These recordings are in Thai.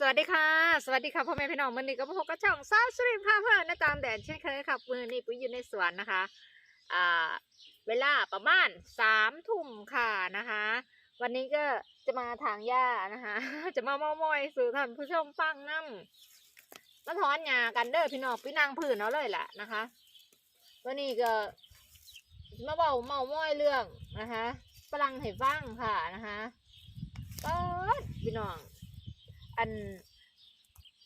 สวัสดีค่ะ สวัสดีค่ะพ่อแม่พี่น้องมือนี้ก็พบกับช่องสาวสุรินทร์พาเพื่อนนะตามแดดเช่นเคยค่ะมือนี้ปุ้ยอยู่ในสวนนะคะอ่าเวลาประมาณสามทุ่มค่ะนะคะ วันนี้ก็จะมาถางหญ้านะคะ จะมาเมามอยสู่ท่านผู้ชมฟังน้ำมาถอนหญ้ากันเด้อพี่น้องพี่นางผืนเอาเลยแหละนะคะ วันนี้ก็มาเบาเมามอยเรื่องนะคะฝรั่งให้ฟังค่ะนะคะก็พี่น้อง อัน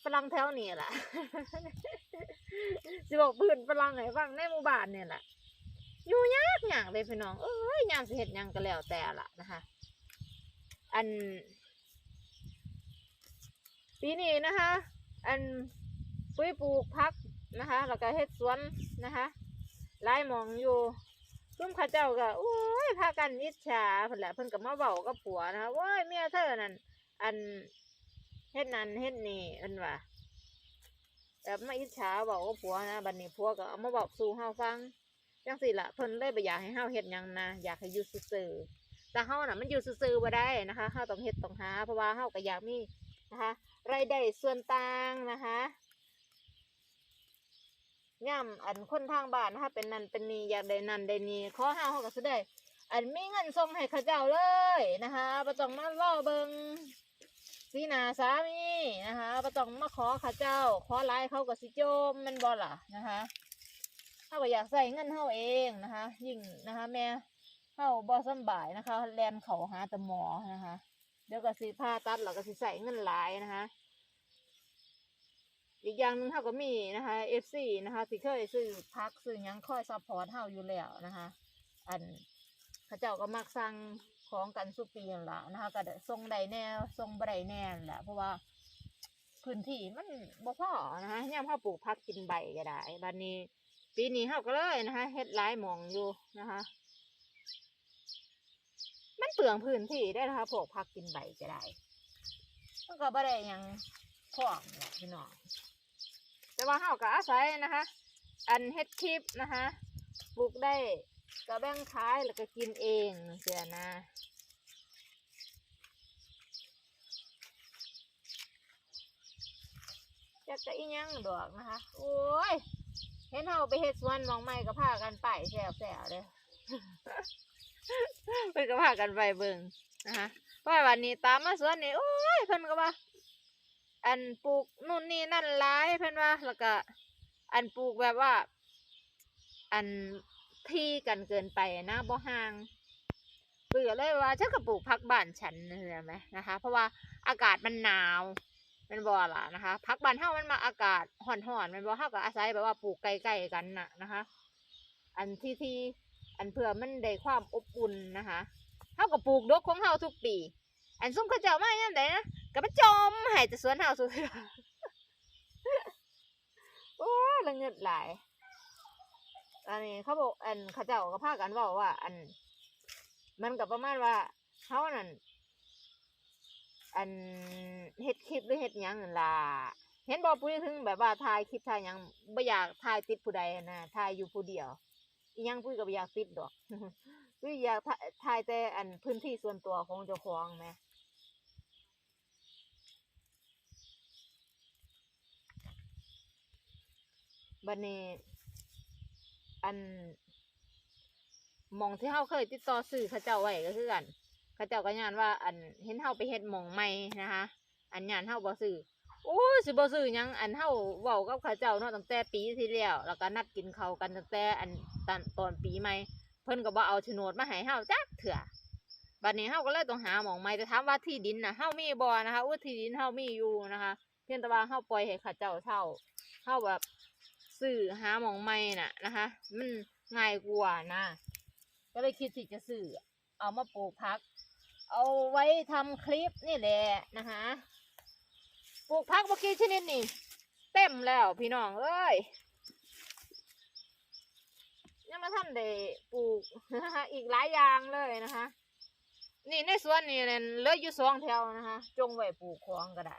ฝรั่งแถวนี้แหละสิบอกพื้นฝรั่งให้ฟังในหมู่บ้านเนี่ยแหละอยู่ยากอย่างเลยพี่น้อง เอ้ยยามสิเฮ็ดยังก็แล้วแต่ละนะคะ อัน ปีนี้นะคะ อันปุ้ยปลูกพักนะคะ แล้วก็เฮ็ดสวนนะคะหลายหมองอยู่ซุ่มข้าเจ้าก็โอ้ยพากันอิจฉาเพิ่นแหละเพิ่นก็มาเว้ากับผัวนะคะโอ้ยเมียเธอนั่นอัน เฮ็ดนั่นเฮ็ดนี่เอิ้นว่าแบบมาอิจฉาบอกว่าผัวนะบัดนี้ผัวก็เอามาบอกสู่เฮาฟังจังสิละเพิ่นเลยบ่อยากให้เฮาเฮ็ดหยังนะอยากให้อยู่ซื่อๆแต่เฮาน่ะมันอยู่ซื่อๆบ่ได้นะคะเฮาต้องเฮ็ดต้องหา เพราะว่าเฮาก็อยากมีนะคะรายได้ส่วนต่างนะคะย่ำอันคนทางบ้านนะคะเป็นนั่นเป็นนี่อยากได้นั่นได้นี่ขอเฮาเฮาก็สิได้ อันมีเงินส่งให้เขาเจ้าเลยนะคะบ่ต้องมารอเบิง สีหนาสามีนะคะประต้องมาขอข้าเจ้า ขอไลายเขาก็สิโจมมันบอล่ะนะคะเขาก็อยากใส่เงินเขาเองนะคะ ยิ่งนะคะ แม่เขาบอสำบายนะคะ แลนเขาหาต่หมอนะคะ เดี๋ยวก็สิพาตัดแล้วก็สิใส่เงินหลายนะคะ อีกอย่างหนึงเขาก็มีนะคะเอฟซีนะคะที่เคยซื้อพักซื้อยังคอยซัพพอร์ตเฮาอยู่แล้วนะคะ อันเขาเจ้าก็มักสั่ง ของกันสุปีนั่นละนะคะก็ได้ส่งได้แน่ส่งบไดแน่แหละเพราะว่าพื้นที่มันบ่พอนะคะยามเฮาปลูกผักกินใบก็ได้บัดนี้ ปีนี้เฮาก็เลยนะคะเฮ็ดหลายหมองอยู่นะคะ มันเปลืองพื้นที่ได้นะคะพวกผักกินใบก็ได้มันก็บ่ได้ยังพร้อมแหละพี่น้องแต่ว่าเฮาก็อาศัยนะคะ อันเฮ็ดคลิปนะคะปลูกได้ ก็แบ่งขายแล้วก็กินเองเสียนะจะกะอีหยังดอกนะคะ โอ้ย เห็นเฮาไปเฮ็ดสวนมองใหม่ก็พากันไปแซ่บแซ่บเลยเพิ่นก็พากันไปเบิ่งนะคะเพราะว่าวันนี้ตามมาสวนนี่โอ้ยเพิ่นก็ว่า อันปลูกนู่นนี่นั่นหลายเพิ่นว่าแล้วก็ อันปลูกแบบว่า อัน ที่กันเกินไปนะบ่ห่างเบื่อเลยว่าฉันก็ปลูกพักบ้านฉันเห็นไหมนะคะ เพราะว่าอากาศมันหนาวมันบ่ล่ะนะคะพักบ้านเฮามันมาอากาศห่อนๆแมันบ่เฮาก็อาศัยแบบว่าปลูกใกล้ๆกันน่ะนะคะ อันที่ที่อันเพื่อมันได้ความอบอุ่นนะคะเฮาก็ปลูกดกของเฮาทุกปี อันซุ่มเขาเจ้ามาอย่างไดนะก็มาจมห้แต่สวนเฮาสุดโอ้ละเงิดหลาย อันนี้เขาบอกอันเขาเจ้าก็พากันบอกว่า อัน มันกับประมาณว่าเขานั่นอันเฮ็ดคลิปหรือเฮ็ดหยังนั่นล่ะเห็นบอกปุ้ยถึงแบบว่าถ่ายคลิปถ่ายหยังไม่อยากถ่ายติดผู้ใดนะถ่ายอยู่ผู้เดียวอีหยังปุ้ยก็บ่อยากติดดอกปุ้ยอยากถ่ายแต่อันพื้นที่ส่วนตัวของเจ้าของแหมบัดนี้ อันหมองที่เฮาเคยติดต่อสื่อเขาเจ้าไว้ก็คือกันเขาเจ้าก็ยานว่า อันเห็นเฮาไปเฮ็ดหมองใหม่นะคะ อันยานเฮาบ่ซื้อโอ้ยสิบ่ซื้อยังอันเฮาเว้ากับเขาเจ้าเนาะตั้งแต่ปีที่แล้วแล้วก็นัดกินเขากันตั้งแต่อันตอนตอนปีใหม่เพิ่นก็บ่เอาโฉนดมาให้เฮาจักเถื่อบัดนี้เฮาก็เลยต้องหาหมองใหม่แต่ถามว่าที่ดินน่ะเฮามีบ่นะคะอุ้ที่ดินเฮามีอยู่นะคะ เพียงแต่ว่าเฮาปล่อยให้เขาเจ้าเช่าเฮาแบบ ซื้อหาหมองใหม่น่ะนะคะ มันง่ายกว่านะ ก็เลยคิดที่จะซื้อเอามาปลูกพัก เอาไว้ทำคลิปนี่แหละนะคะปลูกพักเมื่อกี้ชนิดนี่เต็มแล้วพี่น้องเอ้ยยังมาท่านได้ปลูกนะคะอีกหลายอย่างเลยนะคะ นี่ในสวนนี่เนี่ยเหลืออยู่สองแถวนะคะ จงไว้ปลูกของก็ได้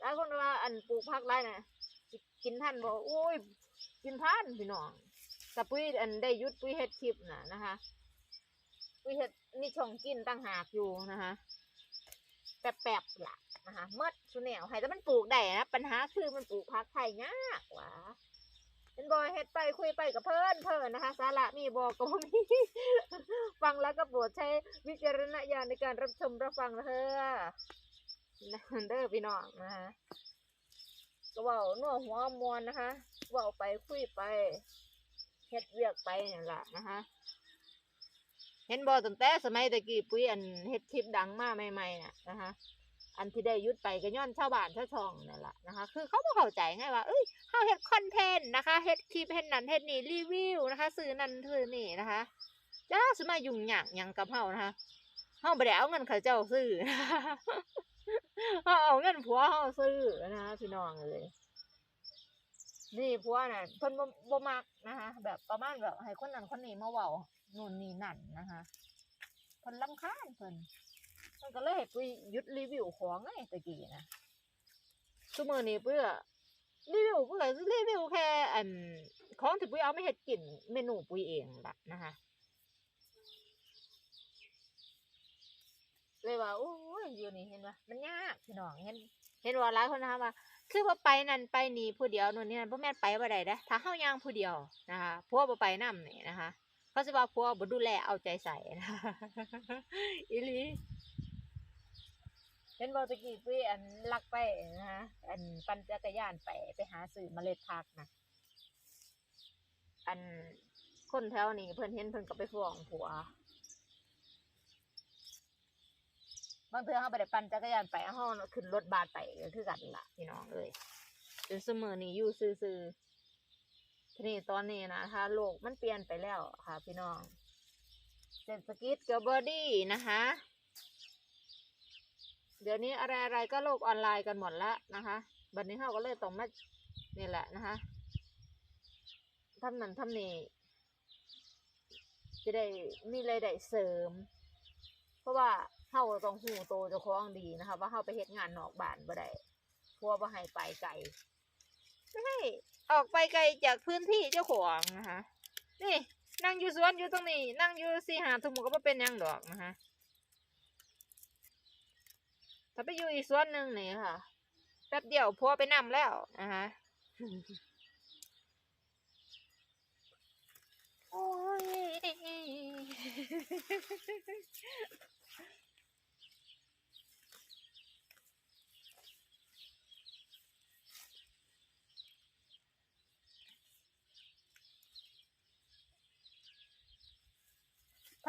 หลายคนว่าอันปลูกพักไรนะสิ กินท่านบอกโอ้ย กินท่านพี่น้องแต่ปุ้ยอันได้ยุดปุ้ยเฮ็ดคลิปน่ะนะคะ ปุ้ยเฮ็ดมีช่องกินตั้งหากอยู่นะคะแป๊บๆล่ะนะคะเมื่อสุแนวให้แต่มันปลูกได้นะปัญหาคือมันปลูกพักไทยยากว่ะเป็นบอยเฮ็ดไปคุยไปกับเพิ่อนเพิ่อนนะคะ สาระมีบอกก็บ่มีฟังแล้วก็โปรดใช้วิจารณญาณในการรับชมรับฟังนะเด้อนะเด้อพี่น้องนะคะ ก็เว้านัวหัวมวนนะคะเว้าไปคุยไปเฮ็ดเวียกไปนั่นล่ะนะคะเห็นบอตั้งแต่สมัยตะกี้ปุ้ยอันเฮ็ดคลิปดังมากใหม่ๆน่ะนะคะอันที่ได้ยุดไปก็ย้อนชาวบ้านชาวช่องนั่นแหละนะคะ คือเขาบ่เข้าใจไงว่า เอ้ยเฮาเฮ็ดคอนเทนต์นะคะเฮ็ดคลิปเฮ็ดนั่นเฮ็ดนี่รีวิวนะคะซื้อนั่นซื้อนี่นะคะจ้าสมายุ่งยากยังกับเฮานะคะเฮาบ่ได้เอาเงินเขาเจ้าซื้อ เฮาเอาเงินผัวเฮาซื้อนะคะพี่น้องเลยนี่ผัวน่ะเพิ่นบ่บ่มักนะคะ แบบประมาณแบบให้คนนั้นคนนี้มาเว้านู่นนี่นั่นนะคะเพิ่นรำคาญเพิ่นเพิ่นก็เลยให้ปุ้ยหยุดรีวิวของไงตะกี้นะซุมื้อนี้ปุ้ยอรีวิวปุ้ยก็รีวิวแค่อันของที่ปุ้ยเอาไมาเฮ็ดกินเมนูปุ้ยเองล่ะนะคะ เลยว่าโอ้ยอยู่นี่เห็นว่ามันยากพี่น้องเห็น เห็นว่าหลายคนนะคะว่าคือว่าไปนั่นไปนี่ผู้เดียวนู่นนี่นั่นบ่อแม่ไปบ่ได้เด้อถ้าเฮาย่างผู้เดียวนะคะพวกบ่ไปนำนี่นะคะเขาสิว่าพวกบ่ดูแลเอาใจใส่นะอีหลีเห็นบ่ตะกี้ปุ้อันลักไปนะคะอันปั่นจักรยานไปไปหาซื้อเมล็ดผักนะอันคนแถวนี้เพิ่อนเห็นเพิ่นก็ไปฟ้องผัว บางเทื่อเขาไปได้ปั่นจักรยานไปเขาขึ้นรถบัสไปก็คือกันล่ะพี่น้องเอ้ยจนเสมอนี้อยู่ซื่อๆทีนี้ตอนนี้นะคะโลกมันเปลี่ยนไปแล้วค่ะ พี่น้องเศรษฐกิจกับบอดี้นะคะ เดี๋ยวนี้อะไรๆก็โลกออนไลน์กันหมดและนะคะบัดนี้เขาก็เลยต้องมานี่แหละนะคะทำนั่นทำนี่จะได้มีรายได้เสริม เพราะว่า เฮาต้องหูโตเจ้าของดีนะคะว่าเฮาไปเฮ็ดงานนอกบ้านบ่ได้เพราะวบ่ให้ไปไกลไม่ให้ออกไปไกลจากพื้นที่เจ้าของนะคะนี่นั่งอยู่สวนอยู่ตรงนี้ นั่งอยู่สี่หาทุ่มก็บ่เป็นหยังดอกนะคะถ้าไปอยู่อีกสวนหนึ่งนี่ค่ะแป๊บเดียวพัวไปนำแล้วนะคะโอ้ย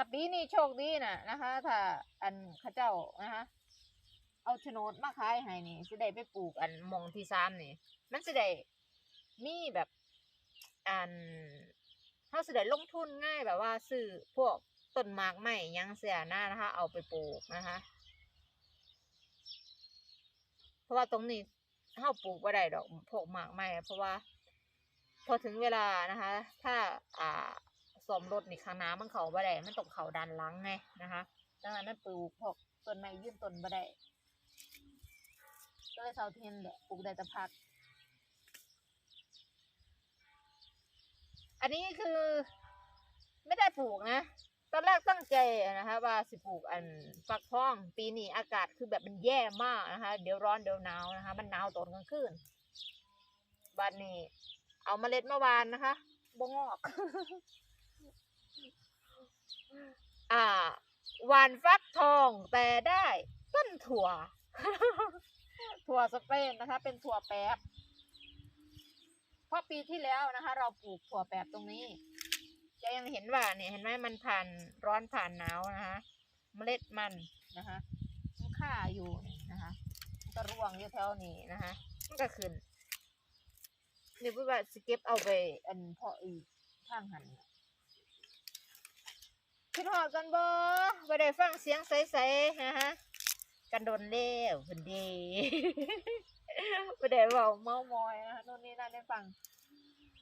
ถ้าปีนี้โชคดีน่ะนะคะ ถ้าอันข้าเจ้านะคะ เอาโฉนดมาขายให้นี่สิได้ไปปลูกอันมองที่ซ้ำนี่ มันสิได้มีแบบอันเขาสิได้ลงทุนง่ายแบบว่าซื้อพวกต้นหมากไม้ยังเสียหน้านะคะ เอาไปปลูกนะคะ เพราะว่าตรงนี้เขาปลูกบ่ได้ดอกพวกหมากไม้เพราะว่า พอถึงเวลานะคะ ถ้าอ่า สมรถนี่ข้างน้ามันเขาบ่ได้มันตกเขาดันหลังไงนะคะดังนั้นมันปลูกพวกต้นไม้ยืนต้นบ่ได้ก็เลยเสาเทียนแหละปลูกได้แต่พัก อันนี้คือไม่ได้ปลูกนะตอนแรกตั้งใจนะคะว่าสิปลูกอันฟักทอง ปีนี้อากาศคือแบบมันแย่มากนะคะ เดี๋ยวร้อนเดี๋ยวหนาวนะคะ มันหนาวตอนกลางคืนบัดนี้ เอาเมล็ดมาวานนะคะบงอก อ่าหวานฟักทองแต่ได้ต้นถั่ว ถั่วสเปนนะคะ เป็นถั่วแป๊บเพราะปีที่แล้วนะคะ เราปลูกถั่วแป๊บตรงนี้ จะยังเห็นว่าเนี่ยเห็นไหมมันผ่านร้อนผ่านหนาวนะคะเมล็ดมันนะคะมันค่าอยู่นะคะมันก็ร่วงอยู่แถวนี้นะคะมันก็ขึ้นนี่พูดว่าสเก็บเอาไปอันเพาะอีกข้างหัน คิดหอดกันบ่ไปได้ฟังเสียงใสๆนะฮะกันโดนเล่วคนดีไปได้เบาเมามอยนะคะโน่นนี่นั่นได้ฟัง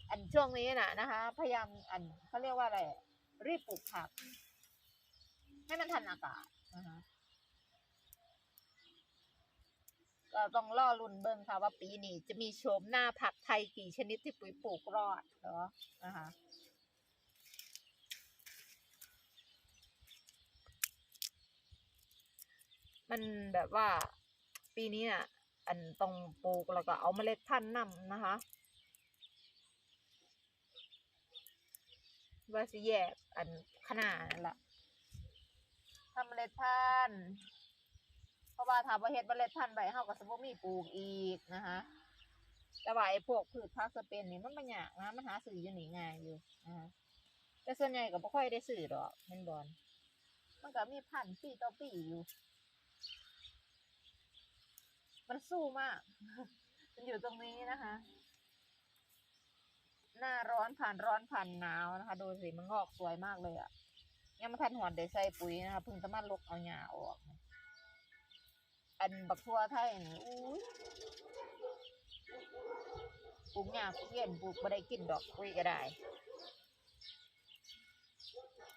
อันช่วงนี้น่ะนะคะ พยายามอันเขาเรียกว่าอะไร รีบปลูกผัก ให้มันทันอากาศนะคะก็ต้องล่อลุ่นเบิ่งค่ะว่าปีนี้จะมีโฉมหน้าผักไทยกี่ชนิดที่ปุ๋ยปลูกรอดเนาะนะคะ มันแบบว่าปีนี้น่ะ อันต้องปลูกแล้วก็เอาเมล็ดพันธุ์นำนะคะ ว่าสิแยกอันขนาดนั่นละทำเมล็ดพันธุ์เพราะว่าถ้าบ่เฮ็ดเมล็ดพันธุ์ไว้เฮาก็สิบ่มีปลูกอีกนะคะแต่ว่าไอ้พวกพืชผักสเปนนี่มันบ่ยากนะมันหาซื้ออยู่หนีง่ายอยู่นะคะแต่ส่วนใหญ่ก็บ่ค่อยได้ซื้อดอกแม่นบ่มันก็มีพันธุ์ปีต่อปีอยู่ มันสู้มาก มันอยู่ตรงนี้นะคะ หน้าร้อนผ่านร้อนผ่านหนาวนะคะ ดูสิมันงอกสวยมากเลยอะ่ะยังไม่ทันหอนได้ใส่ปุ๋ยนะคะพิ่งจะมาลกเอาหญ้าออก อันบักทั่วไทยนี่อู้ยปลูกหญ้าปลูกเย็นปลูกไม่ได้กินดอกคุยก็ได้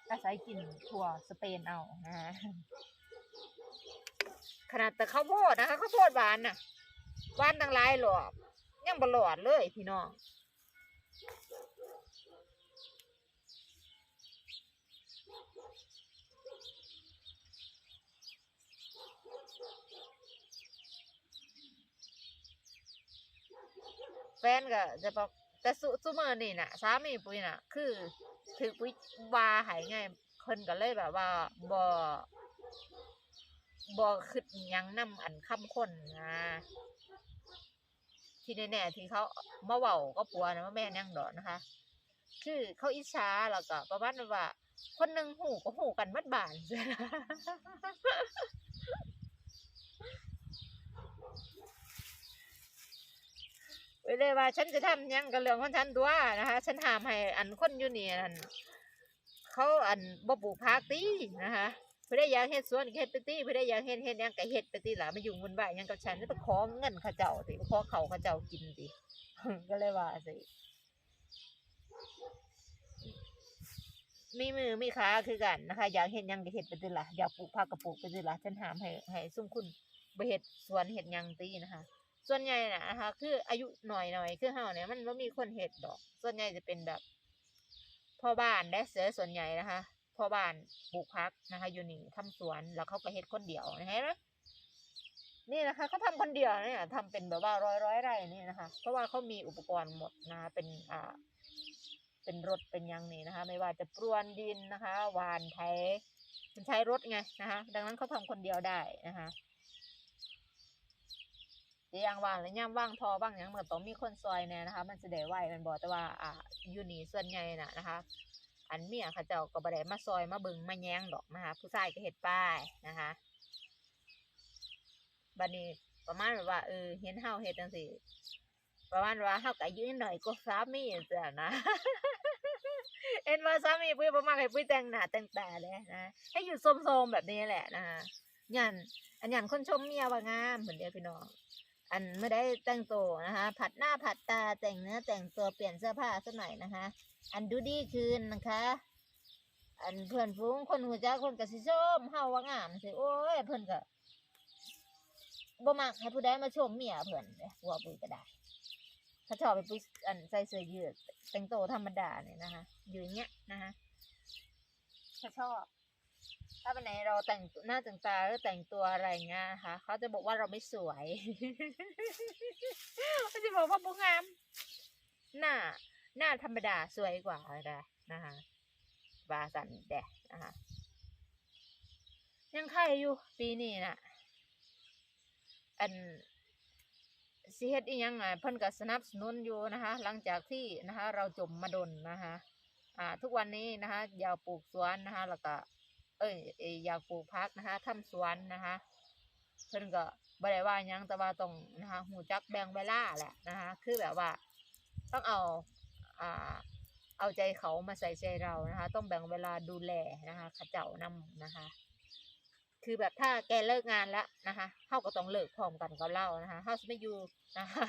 อาศัยกินถั่วสเปนเอานะฮะ ขนาดแต่ข้าวโพดนะคะข้าวโพดหวานน่ะหวานตั้งหลายหลอกยังบหลอดเลยพี่น้องแฟนก็จะบอกแต่สุซุเมอนี่น่ะสามีปุ้ยน่ะ คือถือปุ้ยวาหายไงเพิ่นก็เลยแบบว่าบ่ บ่คิดยังนำอันคำคนนะที่แน่ๆที่เขามาเว้าก็ปัวนะว่าแม่นยังดอกนะคะ คือเขาอิจฉาแล้วก็ประมาณว่า คนหนึ่งหูก็หูกันมัดบานไปเลยว่าฉันจะทำยังกับเรื่องของฉันตัวนะคะ ฉันหามให้อันคนอยู่นี่นั่นเขาอันบ่ปลูกพักตีนะคะ เพื่อได้อยากเฮ็ดสวนเฮ็ดไปตีเพื่อได้อยากเฮ็ดเฮ็ดยังก็เฮ็ดไปตีหล่ะมายุ่งวุ่นวายยังกับฉันจะไปขอเงินเขาเจ้าสิไปขอเขาเขาเจ้ากินสิก็เลยว่าสิมีมือมีขาคือกันนะคะ อยากเฮ็ดยังก็เฮ็ดไปตีล่ะอยากปลูกผักก็ปลูกไปตีล่ะฉันหามให้ให้ซุ่มคุณบ่เฮ็ดสวนเฮ็ดยังตีนะคะ ส่วนใหญ่นะนะคะ คืออายุหน่อยหน่อยคือเฮาเนี่ยมันไม่มีคนเห็ดดอก ส่วนใหญ่จะเป็นแบบพ่อบ้านได้เสือส่วนใหญ่นะคะ พ่อบ้านปลูกพักนะคะ อยู่นี่ทำสวนแล้วเขาก็เห็ดคนเดียวนะเห็นไหมนี่นะคะเขาทำคนเดียวเนี่ยทำเป็นแบบว่าร้อยร้อยไร่นี่นะคะ เพราะว่าเขามีอุปกรณ์หมดนะคะเป็นอ่า เป็นรถเป็นยังนี่นะคะ ไม่ว่าจะปรวนดินนะคะหวานไถมันใช้รถไงนะคะ ดังนั้นเขาทำคนเดียวได้นะคะเดี๋ยวอยางว่างแล้วย่ามว่างทอบ้างหยังมันต้องมีคนซอยแน่นะคะ มันจะได้ไหวมันบอกแต่ว่า อ่ายูนีส่วนใหญ่น่ะนะคะ อันเมียเขาเจ้าก็บ่ได้มาซอยมาเบิงมาแย้งดอกนะคะผู้ชายก็เฮ็ดป้ายนะคะบัดนี้ประมาณแบบว่าเออเห็นเฮาเฮ็ดจังซี่ประมาณว่าเฮาก็อายุนิดหน่อยก็สามีจ้ะนะเอ็นว่าสามีปุ้ยบ่มักให้ปุ้ยแต่งหน้าแต่งตาเลยนะให้อยู่โซมๆแบบนี้แหละนะคะยันอันยันคนชมเมียว่างามเหมือนเดียวพี่น้อง อันไม่ได้แต่งตัวนะคะ ผัดหน้าผัดตาแต่งเนื้อแต่งตัวเปลี่ยนเสื้อผ้าสักหน่อยนะคะ อันดูดีคืนนะคะ อันเพื่อนฟุ้งคนหูจ้าคนกสิชมเฮาว่างามสิโอ้ยเพื่อนก็บ่มักให้ผู้ใดมาชมเมียเพื่อนหัวปุยก็ได้เขาชอบไปปุยอันใส่เสื้อยืดแต่งตัวธรรมดาเนี่ยนะคะอยู่อย่างเงี้ยนะคะเขาชอบาวันไหนเราแต่งหน้าแต่งตาหรือแต่งตัวอะไรเงี้ยคะเขาจะบอกว่าเราไม่สวยเขาจะบอกว่าบุงาม หน้า หน้าธรรมดาสวยกว่าอะไรนะคะบาสันแดะนะคะยังไข่อยู่ปีนี้น่ะ อันสิเฮ็ดอียังอะเพิ่นก็สนับสนุนอยู่นะคะ หลังจากที่นะคะ เราจมมาดนนะคะ อ่า ทุกวันนี้นะคะอยากปลูกสวนนะคะ แล้วก็ เอ้ยเอยอยากปลูกพักนะคะทำสวนนะคะเพิ่นก็บ่ได้ว่ายังแต่ว่าต้องนะคะหูจักแบ่งเวลาแหละนะคะคือแบบว่า ต้องเอาอ่าเอาใจเขามาใส่ใจเรานะคะ ต้องแบ่งเวลาดูแลนะคะขเจ้านำนะคะ คือแบบถ้าแกเลิกงานแล้วนะคะเฮาก็ต้องเลิกพร้อมกันกับเรานะคะเฮาสิไม่อยู่นะคะ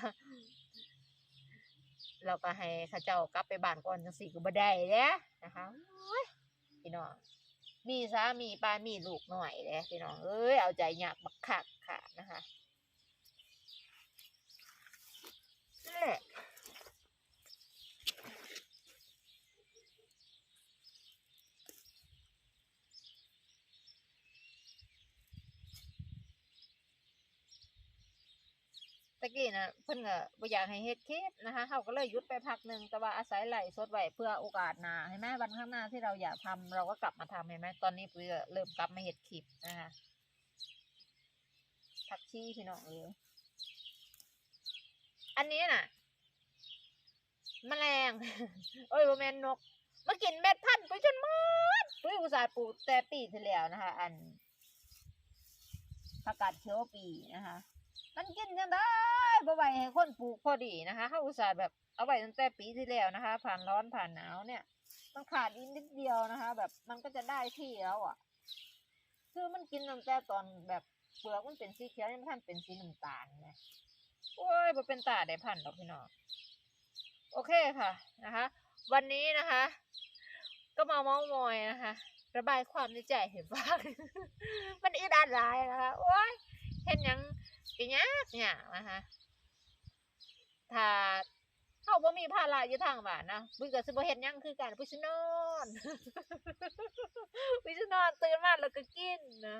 เราก็ให้ขาเจ้ากลับไปบ้านก่อนจังสี่ก็บ่ได้เด้นะคะพี่น้อง มีสามีปามีลูกหน่อยเลยพี่น้องเอ้ยเอาใจยากบักคักค่ะนะคะนั่นแหละ ตะ กี้นะเพิ่นก็บ่อยากให้เฮ็ดคลิปนะคะเฮาก็เลยหยุดไปพักหนึ่งแต่ว่าอาศัยไหลสดไว้เพื่อโอกาสหน้าเห็นไหมวันข้างหน้าที่เราอยากทำเราก็กลับมาทำเห็นไหมตอนนี้ปุ้ยก็เริ่มกลับมาเฮ็ดคลิปนะคะผักชีพี่น้องเอยอันนี้น่ะแมลงโอ้ยบ่แม่นนกมากินเม็ดพันธุ์ปุ้ยจนหมดปุ้ยอุตสาห์ปลูกแต่ปีที่แล้วนะคะ อันผักกาดเขียวปีนะคะ มันกินจังได้บ่ไหวให้คนปลูกพอดีนะคะเขาอุตส่าห์แบบเอาไว้ตั้งแต่ปีที่แล้วนะคะ ผ่านร้อนผ่านหนาวเนี่ยมันขาดอีกนิดเดียวนะคะ แบบมันก็จะได้ที่แล้วอะ คือมันกินตั้งแต่ตอนแบบเปลือกมันเป็นสีเขียวยังไม่ทันเป็นสีน้ำตาลนะโอ้ยบ่เป็นตาได้พันดอกพี่น้องโอเคค่ะนะคะ วันนี้นะคะ ก็มาเมาส์มอยนะคะ ระบายความในใจเห็นบ้างมันอึดอัดหลายนะคะโอ้ยเห็นยัง ก็ยากยากนะคะถ้าเขาบ่มีภาระอยู่ทางบ้านนะบุ้ยก็สิบ่เฮ็ดยังคือกันบุ้ยสินอนบุ้ยสินอนตื่นมาแล้วก็กินนะ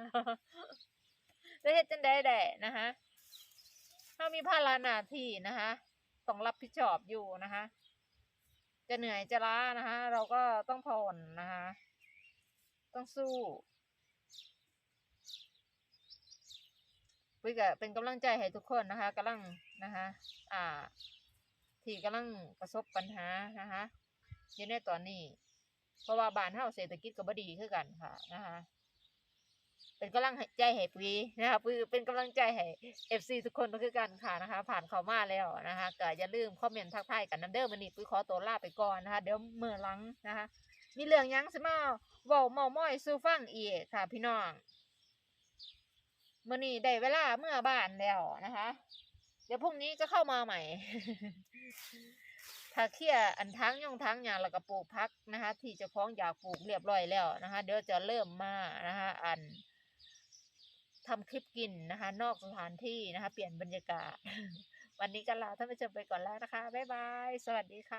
แล้วเฮ็ดจังได๋ได้นะคะถ้ามีภาระหน้าที่นะคะต้องรับผิดชอบอยู่นะคะ จะเหนื่อยจะล้านะคะ เราก็ต้องผ่อนนะคะ ต้องสู้ วิกะเป็นกำลังใจให้ทุกคนนะคะกำลังนะคะ อ่า ที่กำลังประสบปัญหานะคะอยู่ในตอนนี้ เพราะว่าบ้านเฮาเศรษฐกิจก็บ่ดีคือกันค่ะนะคะ เป็นกำลังใจให้ปุยนะคะปุยเป็นกำลังใจให้ FC ทุกคนคือกันค่ะนะคะ ผ่านเข้ามาแล้วนะคะก็อย่าลืมคอมเมนต์ทักทายกันนํเด้อมื้อนี้ปุยขอตัวลาไปก่อนนะคะ เดี๋ยวมื้อหลังนะคะ มีเรื่องยังสิมาเว้าเมาม้อยสู่ฟังอีกค่ะ พี่น้อง มื่อนี้ได้เวลาเมื่อบ้านแล้วนะคะ เดี๋ยวพรุ่งนี้จะเข้ามาใหม่ ถ้าเคลีย์อันทั้งย่องทั้งอย่างแล้วก็ปลูกพักนะคะ ที่เจะคล้าของอยากปลูกเรียบร้อยแล้วนะคะ เดี๋ยวจะเริ่มมานะคะ อันทำคลิปกินนะคะ นอกสถานที่นะคะ เปลี่ยนบรรยากาศ วันนี้ก็ลาท่านผู้ชมไปก่อนแล้วนะคะ บ๊ายบาย สวัสดีค่ะ